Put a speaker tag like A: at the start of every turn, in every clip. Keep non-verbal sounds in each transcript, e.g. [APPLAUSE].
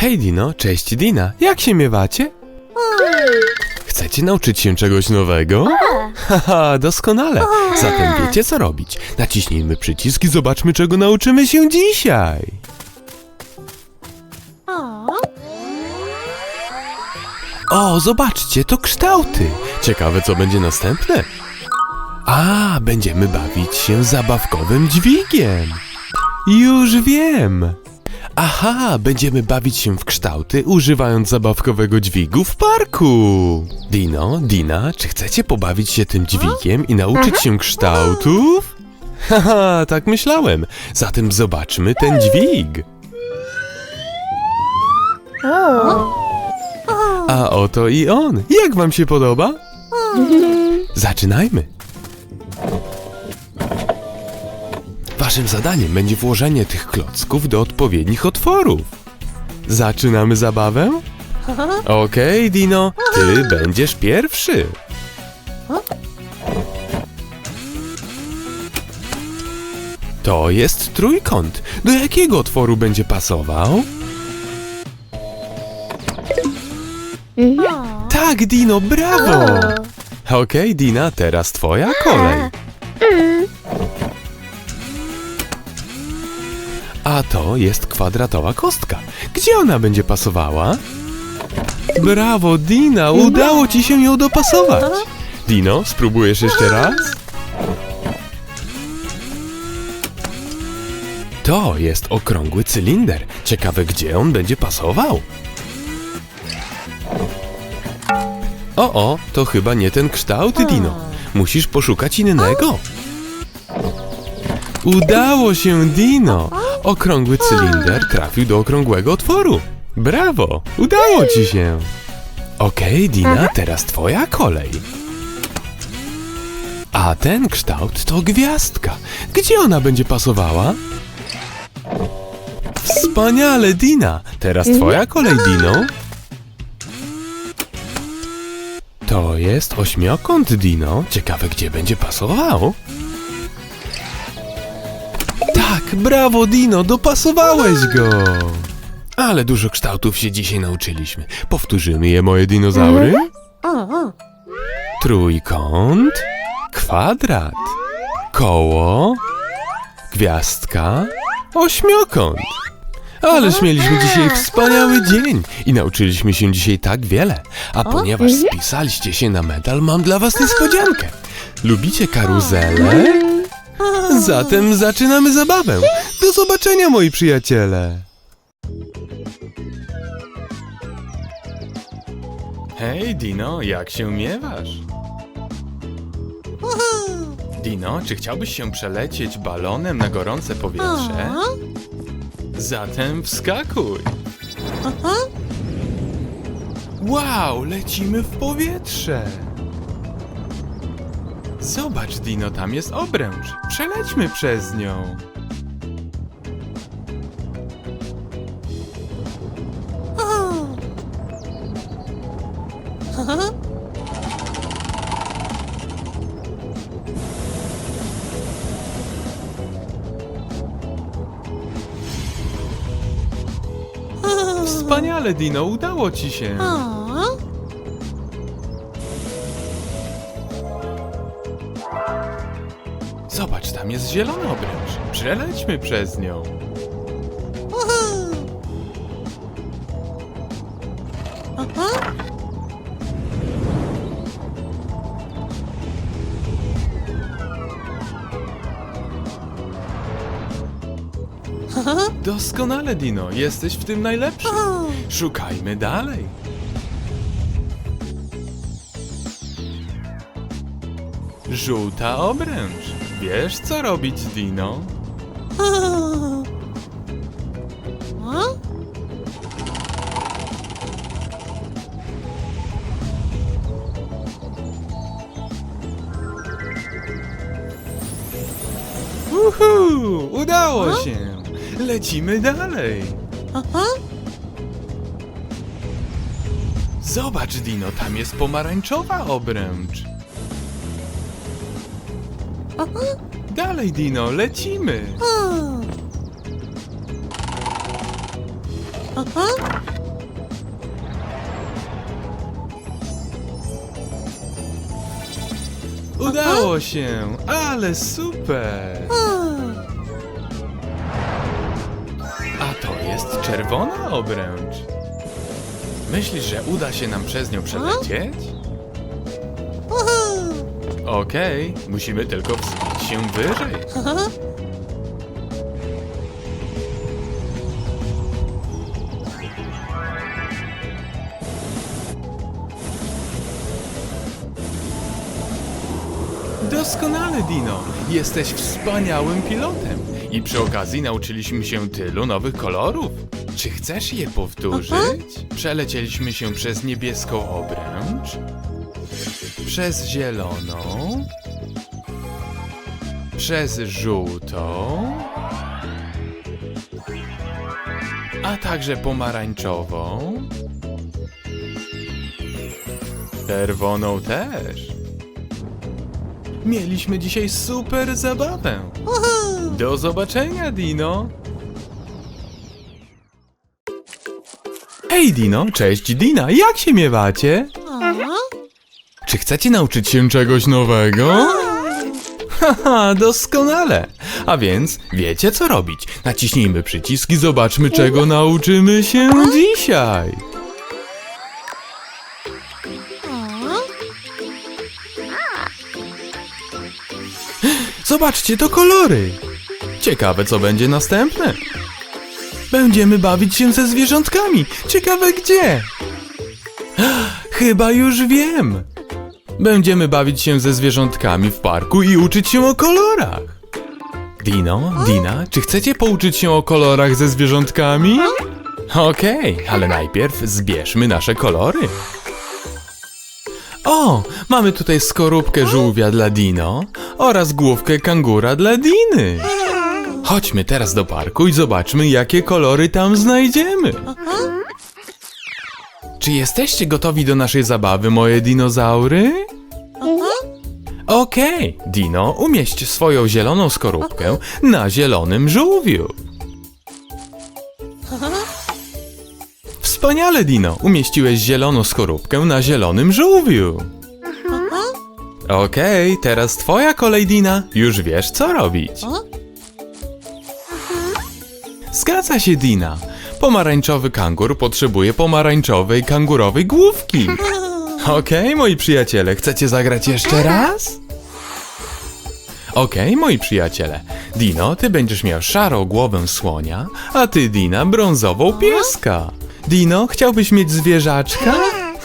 A: Hej Dino, cześć Dina, jak się miewacie? Chcecie nauczyć się czegoś nowego? Haha, doskonale. Zatem wiecie co robić. Naciśnijmy przycisk i zobaczmy czego nauczymy się dzisiaj. O, zobaczcie, to kształty. Ciekawe co będzie następne. A, będziemy bawić się zabawkowym dźwigiem. Już wiem. Aha, będziemy bawić się w kształty, używając zabawkowego dźwigu w parku. Dino, Dina, czy chcecie pobawić się tym dźwigiem i nauczyć się kształtów? Haha, tak myślałem. Zatem zobaczmy ten dźwig. A oto i on. Jak wam się podoba? Zaczynajmy. Waszym zadaniem będzie włożenie tych klocków do odpowiednich otworów. Zaczynamy zabawę? [LAUGHS] Okej, Dino, ty [LAUGHS] będziesz pierwszy. To jest trójkąt. Do jakiego otworu będzie pasował? Tak, Dino, brawo! [LAUGHS] Okej, Dina, teraz twoja kolej. A to jest kwadratowa kostka. Gdzie ona będzie pasowała? Brawo, Dina, udało ci się ją dopasować. Dino, spróbujesz jeszcze raz? To jest okrągły cylinder. Ciekawe, gdzie on będzie pasował. O, o, to chyba nie ten kształt, Dino. Musisz poszukać innego. Udało się, Dino! Okrągły cylinder trafił do okrągłego otworu. Brawo! Udało ci się! Okej, Dina, teraz twoja kolej. A ten kształt to gwiazdka. Gdzie ona będzie pasowała? Wspaniale, Dina! Teraz twoja kolej, Dino. To jest ośmiokąt, Dino. Ciekawe, gdzie będzie pasował. Tak, brawo Dino, dopasowałeś go! Ale dużo kształtów się dzisiaj nauczyliśmy. Powtórzymy je, moje dinozaury. Trójkąt, kwadrat, koło, gwiazdka, ośmiokąt. Ależ mieliśmy dzisiaj wspaniały dzień i nauczyliśmy się dzisiaj tak wiele. A ponieważ spisaliście się na medal, mam dla was niespodziankę. Lubicie karuzele? Zatem zaczynamy zabawę. Do zobaczenia, moi przyjaciele. Hej, Dino, jak się miewasz? Dino, czy chciałbyś się przelecieć balonem na gorące powietrze? Zatem wskakuj. Wow, lecimy w powietrze. Zobacz, Dino, tam jest obręcz. Przelećmy przez nią. Wspaniale, Dino, udało ci się. Tam jest zielona obręcz. Przelećmy przez nią. Doskonale, Dino, jesteś w tym najlepszy. Szukajmy dalej. Żółta obręcz. Wiesz, co robić, Dino? Uhu! Udało się! Lecimy dalej! Zobacz, Dino, tam jest pomarańczowa obręcz. Dalej, Dino, lecimy! Udało się, ale super! A to jest czerwona obręcz. Myślisz, że uda się nam przez nią przelecieć? Okej, musimy tylko wzbić się wyżej. Doskonale, Dino. Jesteś wspaniałym pilotem. I przy okazji nauczyliśmy się tylu nowych kolorów. Czy chcesz je powtórzyć? Przelecieliśmy się przez niebieską obręcz, przez zieloną, przez żółtą, a także pomarańczową, czerwoną też. Mieliśmy dzisiaj super zabawę. Do zobaczenia, Dino. Hej, Dino, cześć, Dina, jak się miewacie? Czy chcecie nauczyć się czegoś nowego? [LAUGHS] Haha, doskonale. A więc wiecie co robić. Naciśnijmy przycisk i zobaczmy czego nauczymy się dzisiaj. Zobaczcie, to kolory. Ciekawe co będzie następne. Będziemy bawić się ze zwierzątkami. Ciekawe gdzie. [GASPS] Chyba już wiem. Będziemy bawić się ze zwierzątkami w parku i uczyć się o kolorach. Dino, Dina, czy chcecie pouczyć się o kolorach ze zwierzątkami? Okej, ale najpierw zbierzmy nasze kolory. O, mamy tutaj skorupkę żółwia dla Dino oraz główkę kangura dla Diny. Chodźmy teraz do parku i zobaczmy, jakie kolory tam znajdziemy. Czy jesteście gotowi do naszej zabawy, moje dinozaury? Okej, Dino, umieść swoją zieloną skorupkę na zielonym żółwiu. Wspaniale, Dino, umieściłeś zieloną skorupkę na zielonym żółwiu. Okej, teraz twoja kolej, Dina. Już wiesz, co robić. Zgadza się, Dina. Pomarańczowy kangur potrzebuje pomarańczowej kangurowej główki. [LAUGHS] Okej, moi przyjaciele, chcecie zagrać jeszcze raz? Okej, moi przyjaciele. Dino, ty będziesz miał szarą głowę słonia, a ty, Dina, brązową pieska. Dino, chciałbyś mieć zwierzaczka?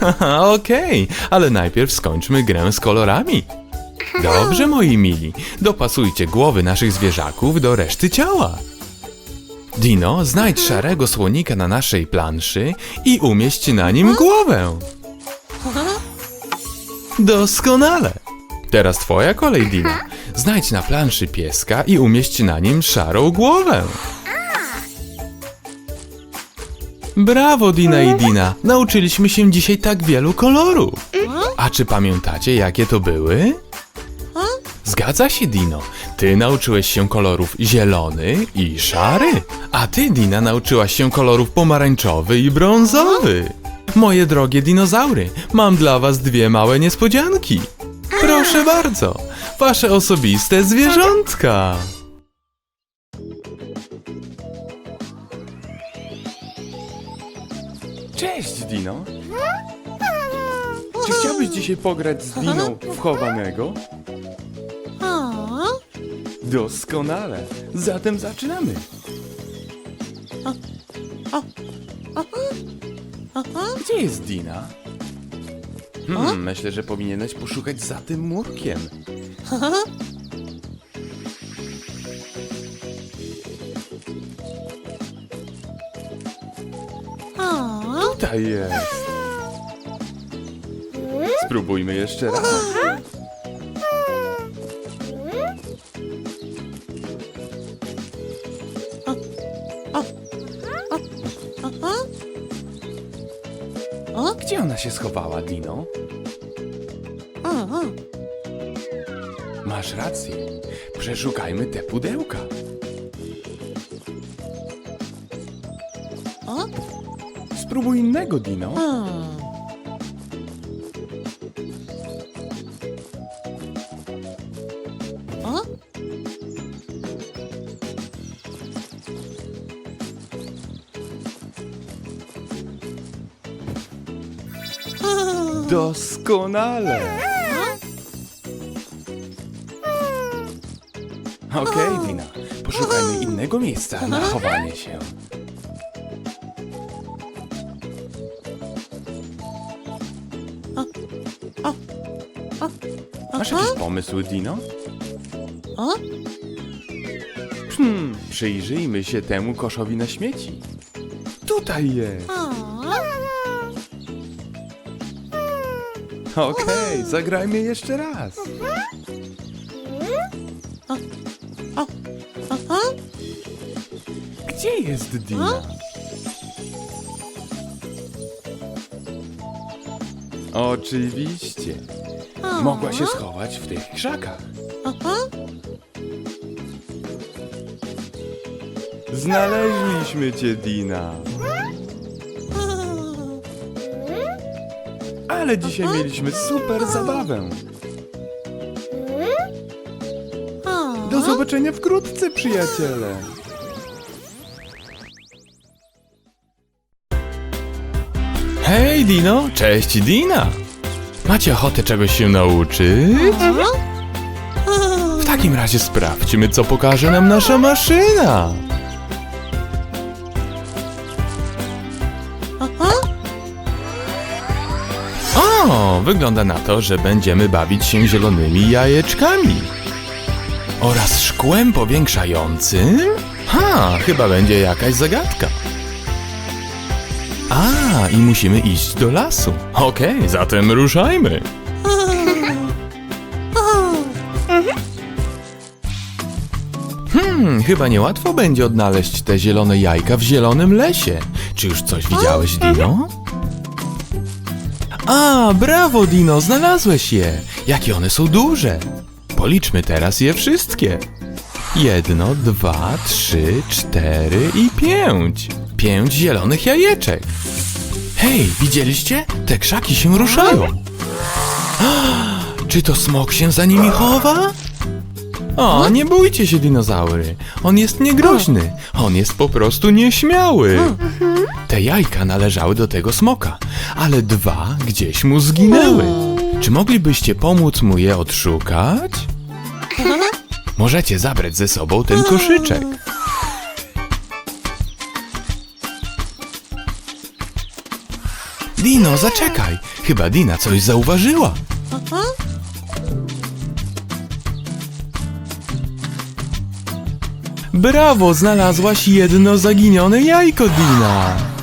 A: [LAUGHS] Okej, ale najpierw skończmy grę z kolorami. Dobrze, moi mili, dopasujcie głowy naszych zwierzaków do reszty ciała. Dino, znajdź szarego słonika na naszej planszy i umieść na nim głowę. Doskonale. Teraz twoja kolej, Dino. Znajdź na planszy pieska i umieść na nim szarą głowę. Brawo, Dina i Dina. Nauczyliśmy się dzisiaj tak wielu kolorów. A czy pamiętacie, jakie to były? Zgadza się, Dino. Ty nauczyłeś się kolorów zielony i szary, a ty, Dina, nauczyłaś się kolorów pomarańczowy i brązowy. Moje drogie dinozaury, mam dla was dwie małe niespodzianki. Proszę bardzo, wasze osobiste zwierzątka. Cześć, Dino. Czy chciałbyś dzisiaj pograć z Diną w chowanego? Doskonale. Zatem zaczynamy. Gdzie jest Dina? Hmm, myślę, że powinieneś poszukać za tym murkiem. Tutaj jest. Spróbujmy jeszcze raz. Ona się schowała, Dino? Masz rację. Przeszukajmy te pudełka. Spróbuj innego, Dino.
B: Doskonale. Okej, Dina. Poszukajmy innego miejsca na chowanie się. Masz jakiś pomysł, Dino? Hmm, przyjrzyjmy się temu koszowi na śmieci. Tutaj jest. Okej, zagrajmy jeszcze raz. Gdzie jest Dina? Oczywiście. Mogła się schować w tych krzakach. Znaleźliśmy cię, Dina. Ale dzisiaj mieliśmy super zabawę. Do zobaczenia wkrótce, przyjaciele.
A: Hej, Dino! Cześć, Dina! Macie ochotę czegoś się nauczyć? W takim razie sprawdźmy, co pokaże nam nasza maszyna. Wygląda na to, że będziemy bawić się zielonymi jajeczkami. Oraz szkłem powiększającym? Ha, chyba będzie jakaś zagadka. A, i musimy iść do lasu. Okej, zatem ruszajmy. Hmm, chyba niełatwo będzie odnaleźć te zielone jajka w zielonym lesie. Czy już coś widziałeś, Dino? A, brawo, Dino, znalazłeś je. Jakie one są duże. Policzmy teraz je wszystkie. Jedno, dwa, trzy, cztery i pięć. Pięć zielonych jajeczek. Hej, widzieliście? Te krzaki się ruszają. Czy to smok się za nimi chowa? O, nie bójcie się, dinozaury. On jest niegroźny. On jest po prostu nieśmiały. Te jajka należały do tego smoka, ale dwa gdzieś mu zginęły. Czy moglibyście pomóc mu je odszukać? Możecie zabrać ze sobą ten koszyczek. Dino, zaczekaj! Chyba Dina coś zauważyła. Brawo, znalazłaś jedno zaginione jajko, Dina.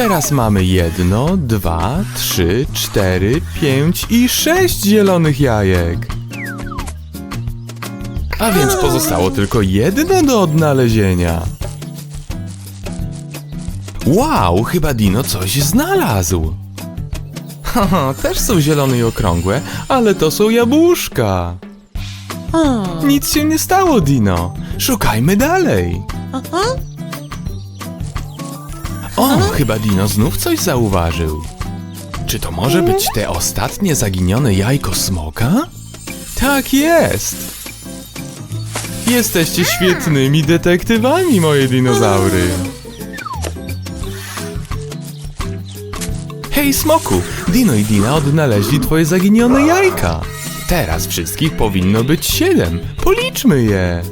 A: Teraz mamy jedno, dwa, trzy, cztery, pięć i sześć zielonych jajek. A więc pozostało tylko jedno do odnalezienia. Wow, chyba Dino coś znalazł. Haha, też są zielone i okrągłe, ale to są jabłuszka. Nic się nie stało, Dino. Szukajmy dalej. O, chyba Dino znów coś zauważył. Czy to może być te ostatnie zaginione jajko smoka? Tak jest. Jesteście świetnymi detektywami, moje dinozaury. Hej, smoku! Dino i Dina odnaleźli twoje zaginione jajka. Teraz wszystkich powinno być siedem. Policzmy je.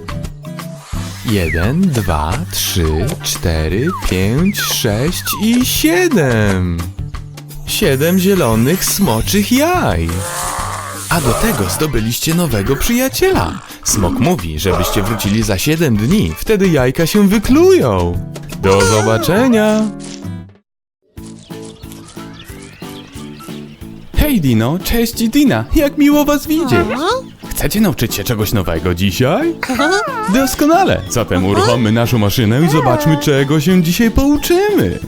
A: Jeden, dwa, trzy, cztery, pięć, sześć i siedem. Siedem zielonych smoczych jaj. A do tego zdobyliście nowego przyjaciela. Smok mówi, żebyście wrócili za 7 dni, wtedy jajka się wyklują. Do zobaczenia!
B: Hej, Dino, cześć Dina. Jak miło was widzieć. Chcecie nauczyć się czegoś nowego dzisiaj? [LAUGHS] Doskonale. Zatem uruchommy naszą maszynę i zobaczmy, czego się dzisiaj pouczymy.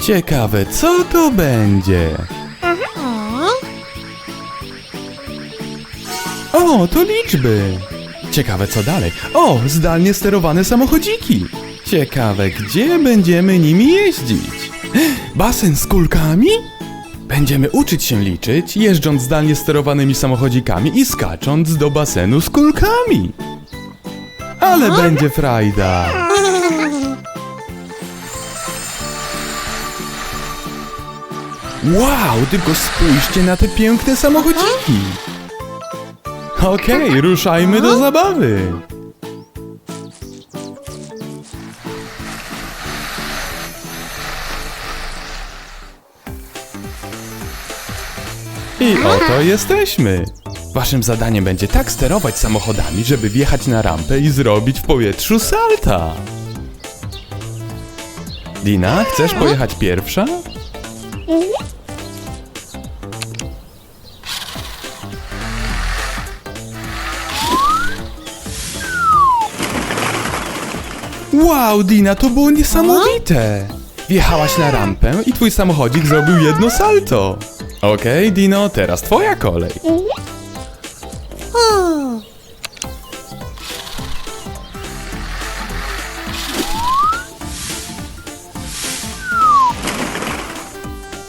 B: Ciekawe, co to będzie? O, to liczby. Ciekawe, co dalej. O, zdalnie sterowane samochodziki. Ciekawe, gdzie będziemy nimi jeździć? [GASPS] Basen z kulkami? Będziemy uczyć się liczyć, jeżdżąc zdalnie sterowanymi samochodzikami i skacząc do basenu z kulkami. Ale będzie frajda. Wow, tylko spójrzcie na te piękne samochodziki. Okej, ruszajmy do zabawy. I oto jesteśmy. Waszym zadaniem będzie tak sterować samochodami, żeby wjechać na rampę i zrobić w powietrzu salta. Dina, chcesz pojechać pierwsza? Wow, Dina, to było niesamowite! Wjechałaś na rampę i twój samochodzik zrobił jedno salto. Okej, Dino, teraz twoja kolej.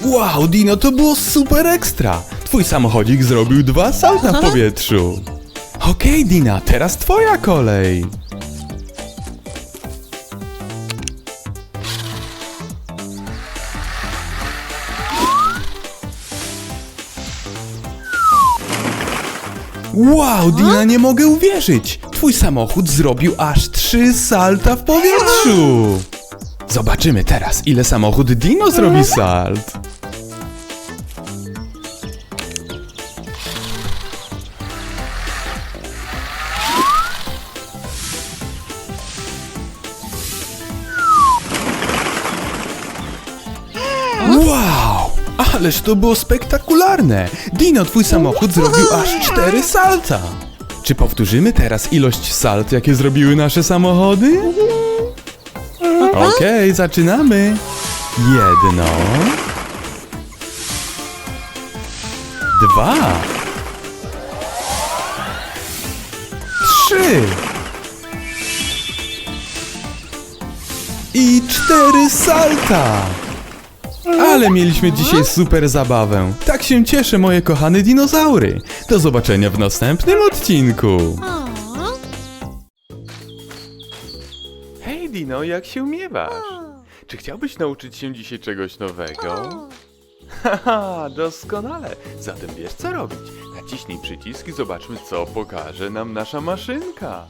B: Wow, Dino, to było super ekstra! Twój samochodzik zrobił dwa salta w powietrzu. Okej, Dina, teraz twoja kolej. Wow, Dina, nie mogę uwierzyć! Twój samochód zrobił aż trzy salta w powietrzu! Zobaczymy teraz, ile samochód Dino zrobi salt. Ależ to było spektakularne! Dino, twój samochód zrobił aż cztery salta! Czy powtórzymy teraz ilość salt, jakie zrobiły nasze samochody? Okej, zaczynamy! Jedno... Dwa... Trzy... I cztery salta! Ale mieliśmy dzisiaj super zabawę. Tak się cieszę, moje kochane dinozaury. Do zobaczenia w następnym odcinku. Hej Dino, jak się miewasz? Czy chciałbyś nauczyć się dzisiaj czegoś nowego? Haha, doskonale. Zatem wiesz co robić. Naciśnij przycisk i zobaczmy co pokaże nam nasza maszynka.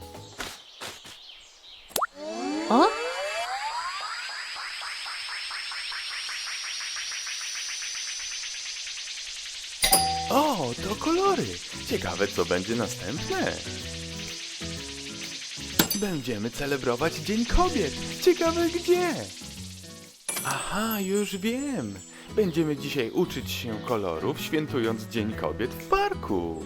A: Kolory. Ciekawe, co będzie następne. Będziemy celebrować Dzień Kobiet. Ciekawe gdzie. Aha, już wiem. Będziemy dzisiaj uczyć się kolorów, świętując Dzień Kobiet w parku.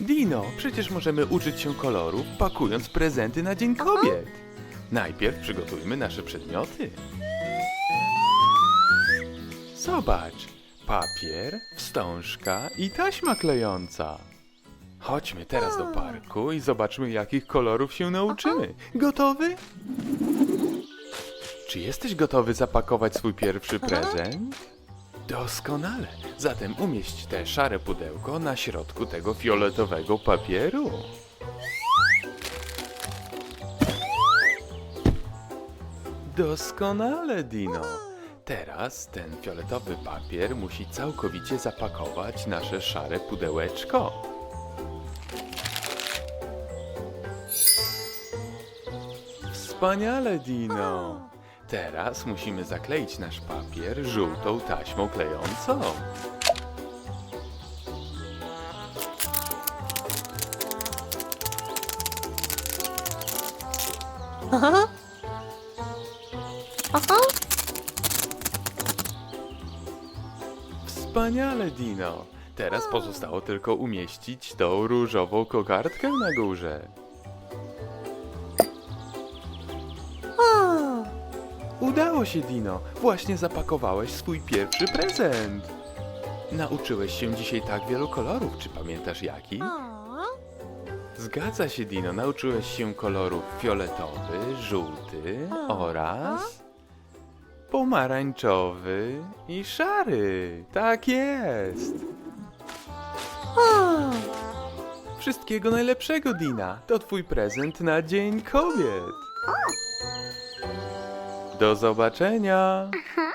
A: Dino, przecież możemy uczyć się kolorów, pakując prezenty na Dzień Kobiet. Najpierw przygotujmy nasze przedmioty. Zobacz, papier, wstążka i taśma klejąca. Chodźmy teraz do parku i zobaczmy, jakich kolorów się nauczymy. Gotowy? Czy jesteś gotowy zapakować swój pierwszy prezent? Doskonale. Zatem umieść te szare pudełko na środku tego fioletowego papieru. Doskonale, Dino. Teraz ten fioletowy papier musi całkowicie zapakować nasze szare pudełeczko. Wspaniale, Dino. Teraz musimy zakleić nasz papier żółtą taśmą klejącą.
C: Aha.
A: Wspaniale, Dino. Teraz pozostało tylko umieścić tą różową kokardkę na górze. Udało się, Dino. Właśnie zapakowałeś swój pierwszy prezent. Nauczyłeś się dzisiaj tak wielu kolorów. Czy pamiętasz jaki? Zgadza się, Dino. Nauczyłeś się kolorów fioletowy, żółty oraz pomarańczowy i szary. Tak jest. Wszystkiego najlepszego, Dina. To twój prezent na Dzień Kobiet. Do zobaczenia.
C: Aha.